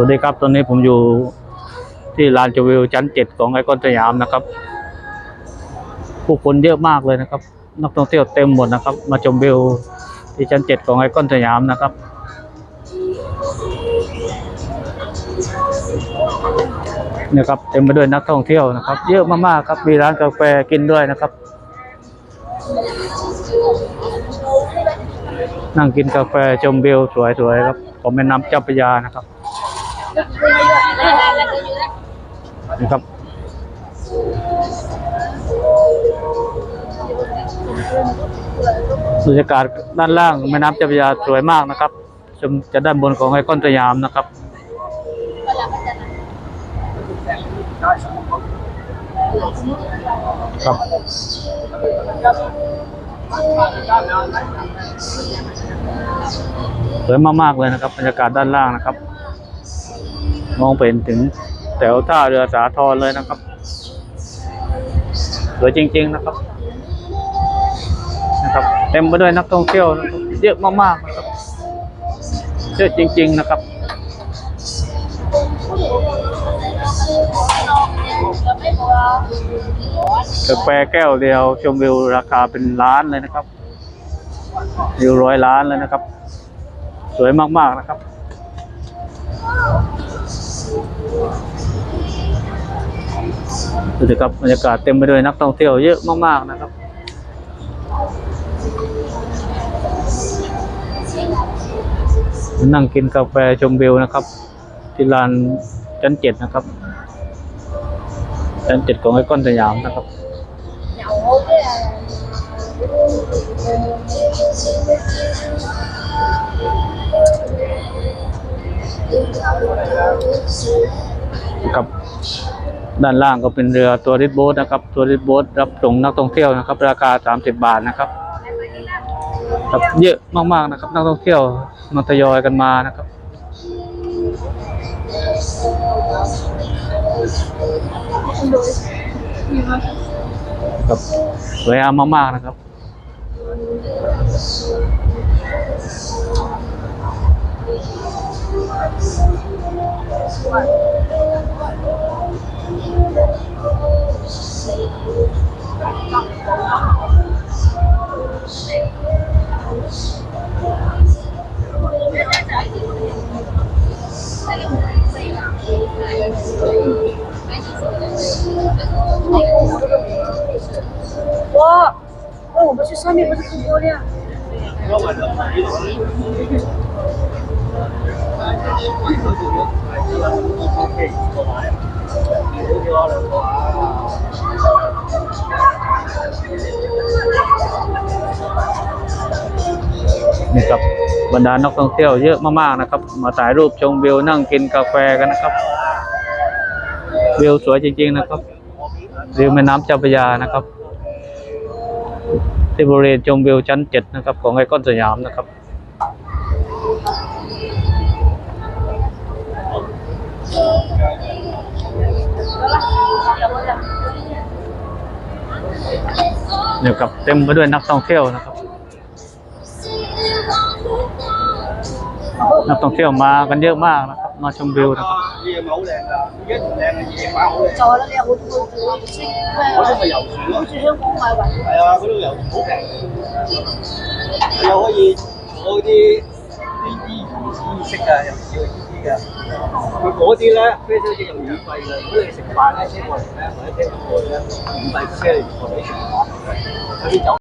วัสดีครับ ตอนนี้ผมอยู่ที่ลานจวิวชั้นเจ็ดของไอคอนสยามนะครับ ผู้คนเยอะมากเลยนะครับ นักท่องเที่ยวเต็มหมดนะครับ มาชมวิวที่ชั้นเจ็ดของไอคอนสยามนะครับ เนี่ยครับเต็มไปด้วยนักท่องเที่ยวนะครับ เยอะมากๆครับมีร้านกาแฟกินด้วยนะครับ นั่งกินกาแฟชมวิวสวยๆครับของแม่น้ำเจ้าพระยานะครับ นะครับบรรยากาศด้านล่างแม่น้ำเจ้าพระยาสวยมากนะครับ ชมจากด้านบนของไอคอนสยามนะครับครับสวยมากๆเลยนะครับบรรยากาศด้านล่างนะครับ มองไปเห็นถึงแถวท่าเรือสาทรเลยนะครับสวยจริง ๆนะครับ นะครับ เต็มไปด้วยนักท่องเที่ยวนะครับเยอะมากๆนะครับเยอะจริง ๆนะครับกาแฟแก้วเดียวชมวิวราคาเป็นล้านเลยนะครับวิวร้อยล้านเลยนะครับ สวยมากๆนะครับ ดูสิครับบรรยากาศเต็มไปด้วยนักท่องเที่ยวเยอะมากๆนะครับ นั่งกินกาแฟชมวิวนะครับ ที่ลานชั้นเจ็ดนะครับชั้นเจ็ดของไอคอนสยามนะครับ ครับด้านล่างก็เป็นเรือตัวริบโบ๊ทนะครับ ตัวริบโบ๊ทรับส่งนักท่องเที่ยวนะครับ ราคา 30 บาทนะครับครับเยอะมากๆนะครับ นักท่องเที่ยวมาทยอยกันมานะครับ ครับสวยงามมากๆนะครับ 哦，我们去上面不是更漂亮？ นี่ครับบรรดานักท่องเที่ยวเยอะมากๆนะครับ มาถ่ายรูปชมวิวนั่งกินกาแฟกันนะครับ วิวสวยจริง ๆ นะครับวิวแม่น้ำเจ้าพระยานะครับ ที่บริเวณชมวิวชั้นเจ็ดนะครับ ของไอคอนสยามนะครับเนี่ยครับเต็มไปด้วยนักท่องเที่ยวนะครับ นักท่องเที่ยวมากันเยอะมากนะครับ 马上没好了。夜冇靓啊，夜唔靓啊，夜晚好靓。就係啦，你有冇去做，唔知咩？我想咪游船咯。好似香港買云。系啊，嗰度游船好平，又可以坐嗰啲啲啲鱼意識啊，又唔少鱼翅啊。佢嗰啲咧，啤酒节又免费㗎，如果你食饭咧，请我嚟咧或者听我哋咧，免费啤酒节同你食饭，有啲酒。